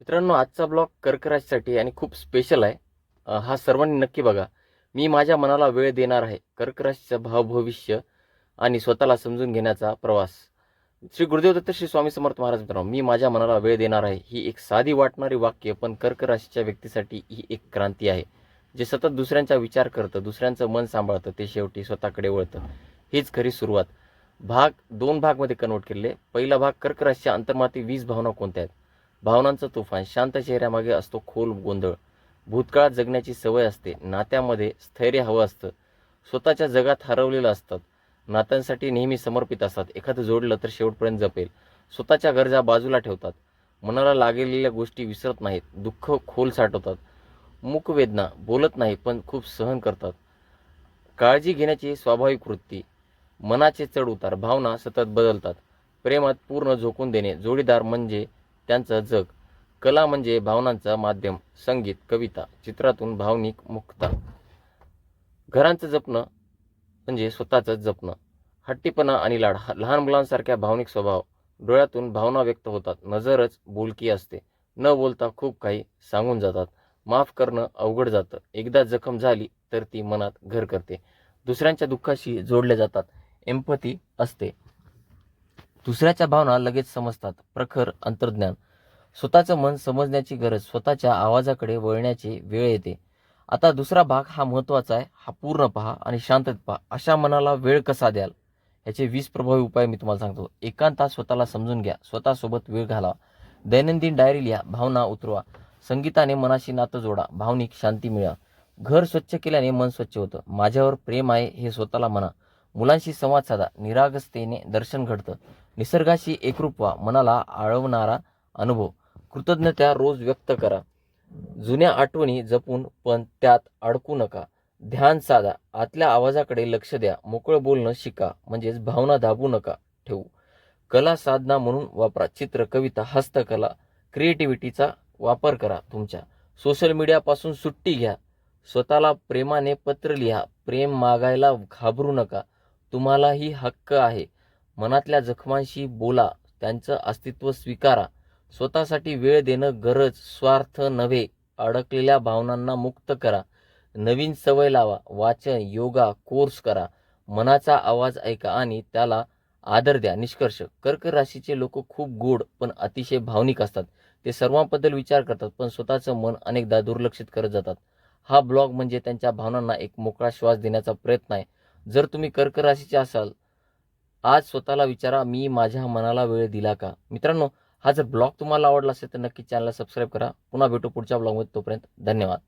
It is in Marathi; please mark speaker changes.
Speaker 1: मित्रांनो आजचा ब्लॉग कर्कराशीसाठी आणि खूप स्पेशल आहे. हा सर्वांनी नक्की बघा. मी माझ्या मनाला वेळ देणार आहे कर्कराशीचं भाव भविष्य आणि स्वतःला समजून घेण्याचा प्रवास. श्री गुरुदेव दत्त श्री स्वामी समर्थ महाराज मित्रांनो मी माझ्या मनाला वेळ देणार आहे. ही एक साधी वाटणारी वाक्य पण कर्क राशीच्या व्यक्तीसाठी ही एक क्रांती आहे. जे सतत दुसऱ्यांचा विचार करतं दुसऱ्यांचं मन सांभाळतं ते शेवटी स्वतःकडे वळतं. हीच खरी सुरुवात. भाग दोन भागमध्ये कन्वर्ट केले पहिला भाग कर्क राशीच्या अंतर्माती वीस भावना कोणत्या आहेत? भावनांचं तुफान शांत चेहऱ्यामागे असतो खोल गोंधळ. भूतकाळात जगण्याची सवय असते. नात्यामध्ये स्थैर्य हवं असतं. स्वतःच्या जगात हरवलेलं असतात. नात्यांसाठी नेहमी समर्पित असतात. एखादं जोडलं तर शेवटपर्यंत जपेल. स्वतःच्या गरजा बाजूला ठेवतात. मनाला लागलेल्या गोष्टी विसरत नाहीत. दुःख खोल साठवतात. मुखवेदना बोलत नाही पण खूप सहन करतात. काळजी घेण्याची स्वाभाविक वृत्ती. मनाचे चढ उतार भावना सतत बदलतात. प्रेमात पूर्ण झोकून देणे जोडीदार म्हणजे त्यांचं जग. कला म्हणजे भावनांचं माध्यम. संगीत कविता चित्रातून भावनिक मुक्ता. घरांचं जपणं म्हणजे स्वतःचं जपणं. हट्टीपणा आणि लाड. हा- लहान मुलांसारख्या भावनिक स्वभाव डोळ्यातून भावना व्यक्त होतात. नजरच बोलकी असते. न बोलता खूप काही सांगून जातात. माफ करणं अवघड जातं. एकदा जखम झाली तर ती मनात घर करते. दुसऱ्यांच्या दुःखाशी जोडले जातात. एम्पती असते. दुसऱ्याच्या भावना लगेच समजतात. प्रखर अंतर्ज्ञान. स्वतःचं मन समजण्याची गरज स्वतःच्या आवाजाकडे वळण्याची वेळ येते. आता दुसरा भाग हा महत्त्वाचा आहे. हा पूर्ण पहा आणि शांतत पहा. अशा मनाला वेळ कसा द्याल? याचे वीस प्रभावी उपाय मी तुम्हाला सांगतो. एकांतात स्वतःला समजून घ्या. स्वतःसोबत वेळ घाला दैनंदिन डायरी लिहा. भावना उतरवा. संगीताने मनाशी नातं जोडा. भावनिक शांती मिळा घर स्वच्छ केल्याने मन स्वच्छ होतं. माझ्यावर प्रेम आहे हे स्वतःला म्हणा. मुलांशी संवाद साधा निरागसतेने दर्शन घडतं. निसर्गाशी एकरूप व्हा मनाला आळवणारा अनुभव. कृतज्ञता रोज व्यक्त करा. जुन्या आठवणी जपून पण त्यात अडकू नका. ध्यान साधा आतल्या आवाजाकडे लक्ष द्या. मोकळं बोलणं शिका म्हणजेच भावना दाबू नका ठेवू. कला साधना म्हणून वापरा. चित्र कविता हस्तकला क्रिएटिव्हिटीचा वापर करा तुमच्या. सोशल मीडियापासून सुट्टी घ्या. स्वतःला प्रेमाने पत्र लिहा. प्रेम मागायला घाबरू नका. तुम्हालाही हक्क आहे. मनातल्या जखमांशी बोला त्यांचं अस्तित्व स्वीकारा. स्वतःसाठी वेळ देणं गरज स्वार्थ नव्हे अडकलेल्या भावनांना मुक्त करा. नवीन सवय लावा वाचन योगा कोर्स करा. मनाचा आवाज ऐका आणि त्याला आदर द्या. निष्कर्ष. कर्क राशीचे लोक खूप गोड पण अतिशय भावनिक असतात. ते सर्वांबद्दल विचार करतात पण स्वतःचं मन अनेकदा दुर्लक्षित करत जातात. हा ब्लॉग म्हणजे त्यांच्या भावनांना एक मोकळा श्वास देण्याचा प्रयत्न आहे. जर तुम्ही कर्क राशीचे असाल आज स्वतःला विचारा मी माझ्या मनाला वेळ दिला का? मित्रांनो हा जर ब्लॉग तुम्हाला आवडला असेल तर नक्की चॅनलला सबस्क्राईब करा. पुन्हा भेटू पुढच्या ब्लॉगमध्ये तोपर्यंत धन्यवाद.